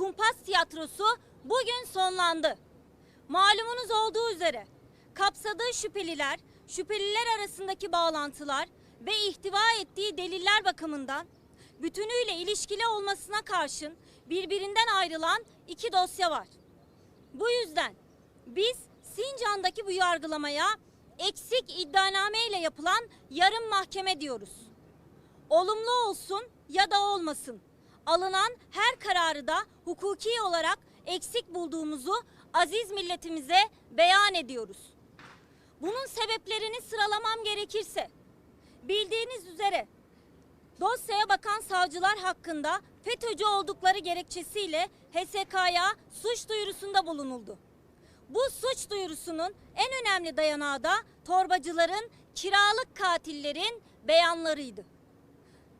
kumpas tiyatrosu bugün sonlandı. Malumunuz olduğu üzere kapsadığı şüpheliler, şüpheliler arasındaki bağlantılar ve ihtiva ettiği deliller bakımından bütünüyle ilişkili olmasına karşın birbirinden ayrılan iki dosya var. Bu yüzden biz Sincan'daki bu yargılamaya eksik iddianame ile yapılan yarım mahkeme diyoruz. Olumlu olsun ya da olmasın. Alınan her kararı da hukuki olarak eksik bulduğumuzu aziz milletimize beyan ediyoruz. Bunun sebeplerini sıralamam gerekirse bildiğiniz üzere dosyaya bakan savcılar hakkında FETÖ'cü oldukları gerekçesiyle HSK'ya suç duyurusunda bulunuldu. Bu suç duyurusunun en önemli dayanağı da torbacıların, kiralık katillerin beyanlarıydı.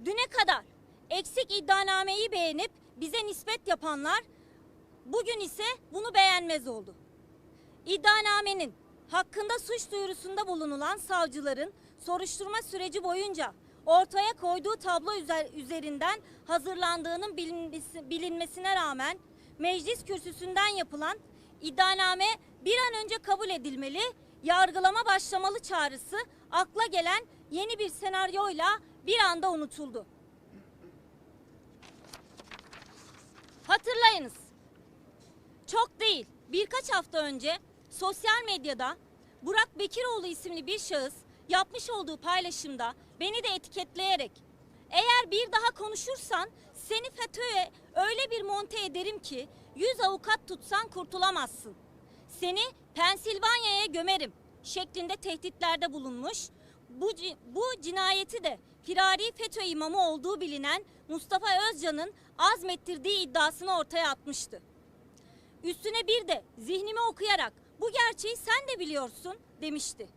Düne kadar eksik iddianameyi beğenip bize nispet yapanlar bugün ise bunu beğenmez oldu. İddianamenin hakkında suç duyurusunda bulunulan savcıların soruşturma süreci boyunca ortaya koyduğu tablo üzer- üzerinden hazırlandığının bilinmesi- bilinmesine rağmen meclis kürsüsünden yapılan iddianame bir an önce kabul edilmeli, yargılama başlamalı çağrısı akla gelen yeni bir senaryoyla bir anda unutuldu. Hatırlayınız. Çok değil, birkaç hafta önce sosyal medyada Burak Bekiroğlu isimli bir şahıs yapmış olduğu paylaşımda beni de etiketleyerek eğer bir daha konuşursan seni FETÖ'ye öyle bir monte ederim ki 100 avukat tutsan kurtulamazsın. Seni Pensilvanya'ya gömerim şeklinde tehditlerde bulunmuş. Bu, bu cinayeti de firari FETÖ imamı olduğu bilinen Mustafa Özcan'ın azmettirdiği iddiasını ortaya atmıştı. Üstüne bir de zihnimi okuyarak bu gerçeği sen de biliyorsun demişti.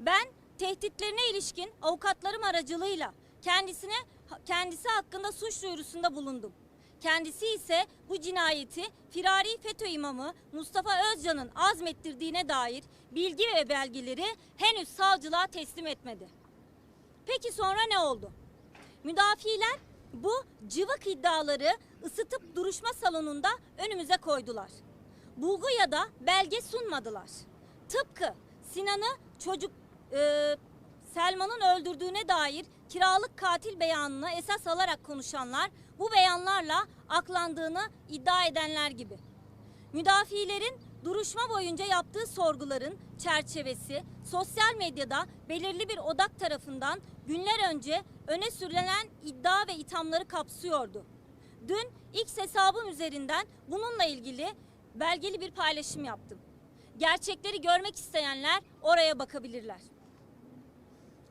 Ben tehditlerine ilişkin avukatlarım aracılığıyla kendisine kendisi hakkında suç duyurusunda bulundum. Kendisi ise bu cinayeti firari FETÖ imamı Mustafa Özcan'ın azmettirdiğine dair bilgi ve belgeleri henüz savcılığa teslim etmedi. Peki sonra ne oldu? Müdafiler bu cıvık iddiaları ısıtıp duruşma salonunda önümüze koydular. Bulgu ya da belge sunmadılar. Tıpkı Sinan'ı çocuk e, Selman'ın öldürdüğüne dair kiralık katil beyanını esas alarak konuşanlar bu beyanlarla aklandığını iddia edenler gibi. Müdafilerin duruşma boyunca yaptığı sorguların çerçevesi sosyal medyada belirli bir odak tarafından günler önce öne sürülen iddia ve ithamları kapsıyordu. Dün X hesabım üzerinden bununla ilgili belgeli bir paylaşım yaptım. Gerçekleri görmek isteyenler oraya bakabilirler.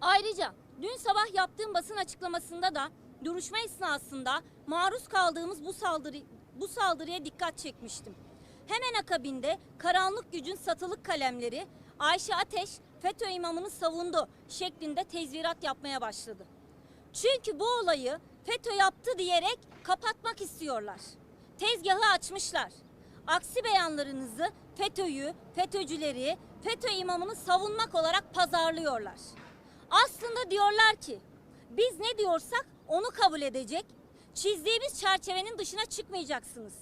Ayrıca dün sabah yaptığım basın açıklamasında da duruşma esnasında maruz kaldığımız bu saldırı bu saldırıya dikkat çekmiştim. Hemen akabinde karanlık gücün satılık kalemleri Ayşe Ateş FETÖ imamını savundu şeklinde tezvirat yapmaya başladı. Çünkü bu olayı FETÖ yaptı diyerek kapatmak istiyorlar. Tezgahı açmışlar. Aksi beyanlarınızı FETÖ'yü, FETÖ'cüleri, FETÖ imamını savunmak olarak pazarlıyorlar. Aslında diyorlar ki biz ne diyorsak onu kabul edecek, çizdiğimiz çerçevenin dışına çıkmayacaksınız.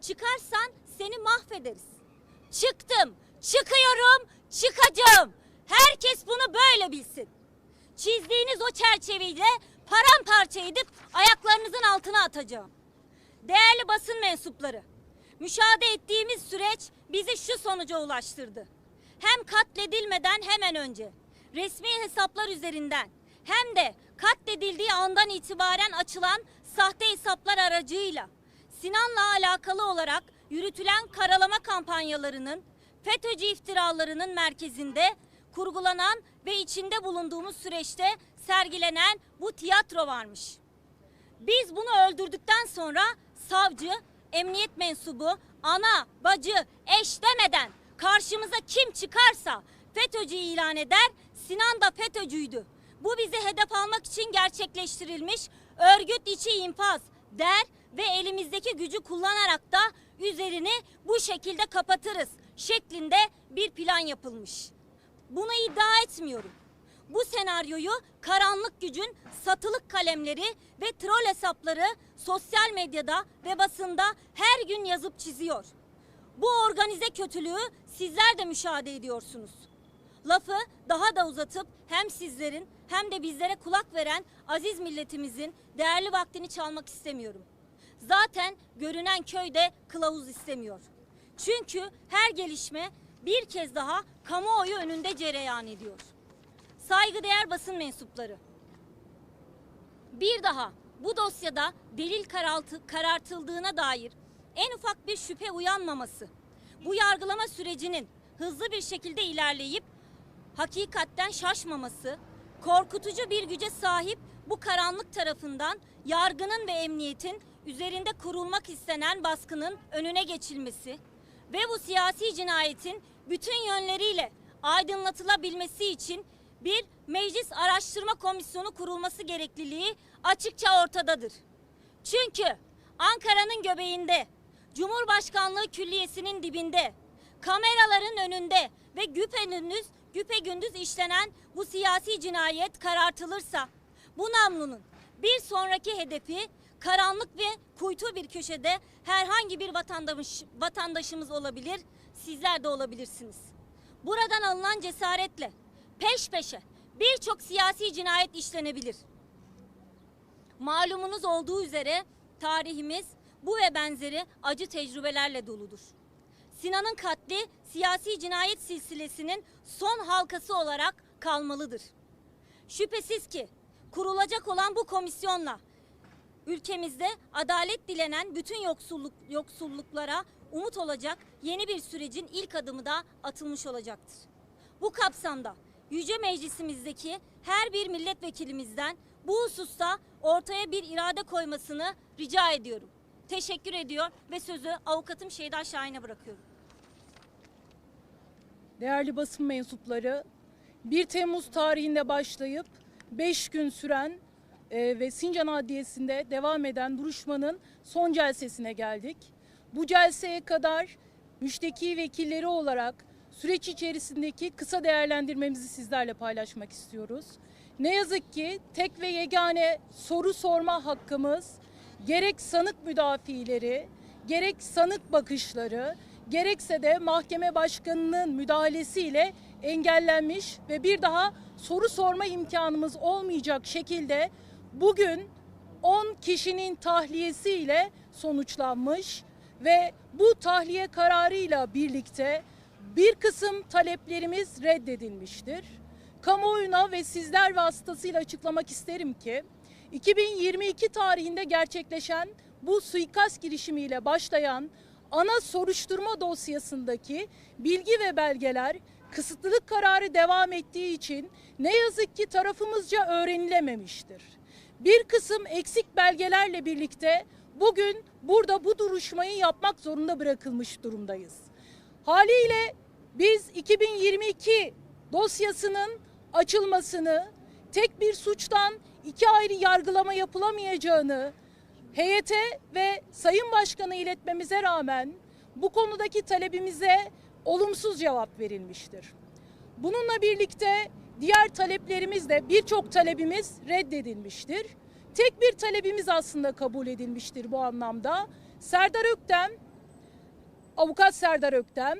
Çıkarsan seni mahvederiz. Çıktım, çıkıyorum, çıkacağım. Herkes bunu böyle bilsin. Çizdiğiniz o çerçeveyle paramparça edip ayaklarınızın altına atacağım. Değerli basın mensupları, müşahede ettiğimiz süreç bizi şu sonuca ulaştırdı. Hem katledilmeden hemen önce resmi hesaplar üzerinden hem de katledildiği andan itibaren açılan sahte hesaplar aracıyla Sinan'la alakalı olarak yürütülen karalama kampanyalarının FETÖ'cü iftiralarının merkezinde kurgulanan ve içinde bulunduğumuz süreçte sergilenen bu tiyatro varmış. Biz bunu öldürdükten sonra savcı, emniyet mensubu, ana, bacı, eş demeden karşımıza kim çıkarsa FETÖ'cü ilan eder, Sinan da FETÖ'cüydü. Bu bizi hedef almak için gerçekleştirilmiş örgüt içi infaz der ve elimizdeki gücü kullanarak da üzerini bu şekilde kapatırız şeklinde bir plan yapılmış. Bunu iddia etmiyorum. Bu senaryoyu karanlık gücün satılık kalemleri ve troll hesapları sosyal medyada ve basında her gün yazıp çiziyor. Bu organize kötülüğü sizler de müşahede ediyorsunuz. Lafı daha da uzatıp hem sizlerin hem de bizlere kulak veren aziz milletimizin değerli vaktini çalmak istemiyorum. Zaten görünen köyde kılavuz istemiyor. Çünkü her gelişme bir kez daha kamuoyu önünde cereyan ediyor. Saygıdeğer basın mensupları. Bir daha bu dosyada delil karaltı, karartıldığına dair en ufak bir şüphe uyanmaması, bu yargılama sürecinin hızlı bir şekilde ilerleyip hakikatten şaşmaması, korkutucu bir güce sahip bu karanlık tarafından yargının ve emniyetin üzerinde kurulmak istenen baskının önüne geçilmesi ve bu siyasi cinayetin bütün yönleriyle aydınlatılabilmesi için bir meclis araştırma komisyonu kurulması gerekliliği açıkça ortadadır. Çünkü Ankara'nın göbeğinde, Cumhurbaşkanlığı Külliyesi'nin dibinde, kameraların önünde ve güpegündüz, güpegündüz işlenen bu siyasi cinayet karartılırsa bu namlunun bir sonraki hedefi karanlık ve kuytu bir köşede herhangi bir vatandaş, vatandaşımız olabilir, sizler de olabilirsiniz. Buradan alınan cesaretle peş peşe birçok siyasi cinayet işlenebilir. Malumunuz olduğu üzere tarihimiz bu ve benzeri acı tecrübelerle doludur. Sinan'ın katli siyasi cinayet silsilesinin son halkası olarak kalmalıdır. Şüphesiz ki kurulacak olan bu komisyonla ülkemizde adalet dilenen bütün yoksulluk yoksulluklara umut olacak yeni bir sürecin ilk adımı da atılmış olacaktır. Bu kapsamda Yüce Meclisimizdeki her bir milletvekilimizden bu hususta ortaya bir irade koymasını rica ediyorum. Teşekkür ediyor ve sözü avukatım Şeyda Şahin'e bırakıyorum. Değerli basın mensupları, 1 Temmuz tarihinde başlayıp 5 gün süren e, ve Sincan Adliyesi'nde devam eden duruşmanın son celsesine geldik. Bu celseye kadar müşteki vekilleri olarak süreç içerisindeki kısa değerlendirmemizi sizlerle paylaşmak istiyoruz. Ne yazık ki tek ve yegane soru sorma hakkımız gerek sanık müdafileri, gerek sanık bakışları, gerekse de mahkeme başkanının müdahalesiyle engellenmiş ve bir daha soru sorma imkanımız olmayacak şekilde bugün 10 kişinin tahliyesiyle sonuçlanmış ve bu tahliye kararıyla birlikte bir kısım taleplerimiz reddedilmiştir. Kamuoyuna ve sizler vasıtasıyla açıklamak isterim ki 2022 tarihinde gerçekleşen bu suikast girişimiyle başlayan ana soruşturma dosyasındaki bilgi ve belgeler kısıtlılık kararı devam ettiği için ne yazık ki tarafımızca öğrenilememiştir. Bir kısım eksik belgelerle birlikte bugün burada bu duruşmayı yapmak zorunda bırakılmış durumdayız. Haliyle biz 2022 dosyasının açılmasını, tek bir suçtan iki ayrı yargılama yapılamayacağını heyete ve Sayın Başkan'a iletmemize rağmen bu konudaki talebimize olumsuz cevap verilmiştir. Bununla birlikte diğer taleplerimiz de birçok talebimiz reddedilmiştir. Tek bir talebimiz aslında kabul edilmiştir bu anlamda. Serdar Öktem, avukat Serdar Öktem,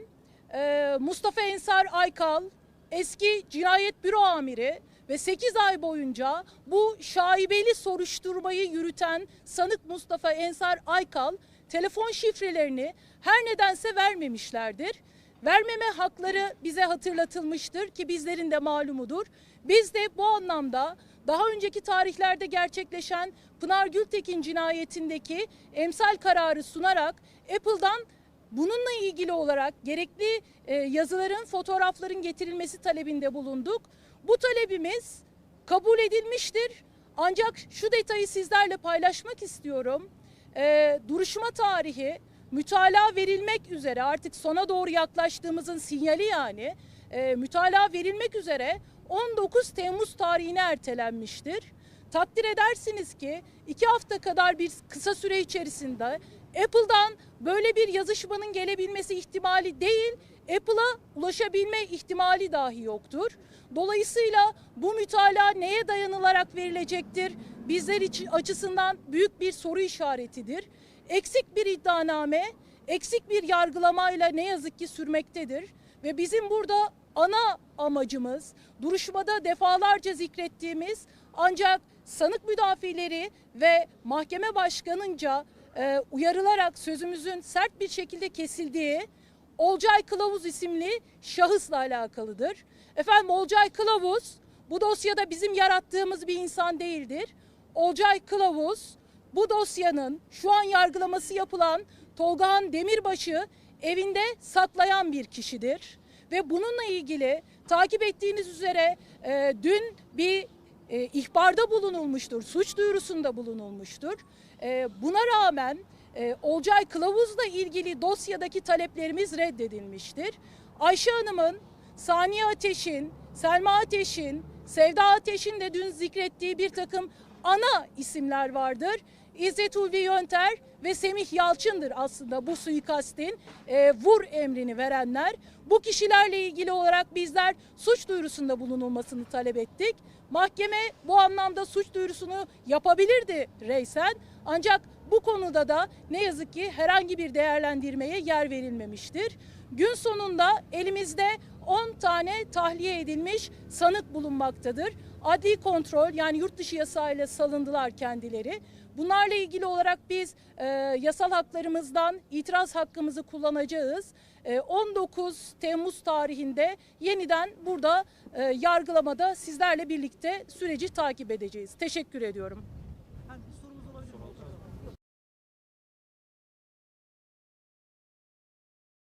Mustafa Ensar Aykal, eski cinayet büro amiri ve 8 ay boyunca bu şaibeli soruşturmayı yürüten sanık Mustafa Ensar Aykal telefon şifrelerini her nedense vermemişlerdir. Vermeme hakları bize hatırlatılmıştır ki bizlerin de malumudur. Biz de bu anlamda daha önceki tarihlerde gerçekleşen Pınar Gültekin cinayetindeki emsal kararı sunarak Apple'dan bununla ilgili olarak gerekli e, yazıların, fotoğrafların getirilmesi talebinde bulunduk. Bu talebimiz kabul edilmiştir. Ancak şu detayı sizlerle paylaşmak istiyorum. E, duruşma tarihi mütalaa verilmek üzere artık sona doğru yaklaştığımızın sinyali yani e, mütalaa verilmek üzere 19 Temmuz tarihine ertelenmiştir. Takdir edersiniz ki iki hafta kadar bir kısa süre içerisinde Apple'dan böyle bir yazışmanın gelebilmesi ihtimali değil, Apple'a ulaşabilme ihtimali dahi yoktur. Dolayısıyla bu mütalaa neye dayanılarak verilecektir? Bizler için açısından büyük bir soru işaretidir. Eksik bir iddianame, eksik bir yargılamayla ne yazık ki sürmektedir. Ve bizim burada ana amacımız duruşmada defalarca zikrettiğimiz ancak sanık müdafileri ve mahkeme başkanınca e, uyarılarak sözümüzün sert bir şekilde kesildiği Olcay Kılavuz isimli şahısla alakalıdır. Efendim Olcay Kılavuz bu dosyada bizim yarattığımız bir insan değildir. Olcay Kılavuz bu dosyanın şu an yargılaması yapılan Tolgahan Demirbaş'ı evinde saklayan bir kişidir. Ve bununla ilgili takip ettiğiniz üzere e, dün bir e, ihbarda bulunulmuştur, suç duyurusunda bulunulmuştur. E, buna rağmen e, Olcay Kılavuz'la ilgili dosyadaki taleplerimiz reddedilmiştir. Ayşe Hanım'ın, Saniye Ateş'in, Selma Ateş'in, Sevda Ateş'in de dün zikrettiği bir takım ana isimler vardır. İzzet Ulvi Yönter ve Semih Yalçın'dır aslında bu suikastin e, vur emrini verenler. Bu kişilerle ilgili olarak bizler suç duyurusunda bulunulmasını talep ettik. Mahkeme bu anlamda suç duyurusunu yapabilirdi reysen ancak bu konuda da ne yazık ki herhangi bir değerlendirmeye yer verilmemiştir. Gün sonunda elimizde 10 tane tahliye edilmiş sanık bulunmaktadır. Adli kontrol yani yurt dışı yasayla salındılar kendileri. Bunlarla ilgili olarak biz e, yasal haklarımızdan itiraz hakkımızı kullanacağız. E, 19 Temmuz tarihinde yeniden burada e, yargılamada sizlerle birlikte süreci takip edeceğiz. Teşekkür ediyorum.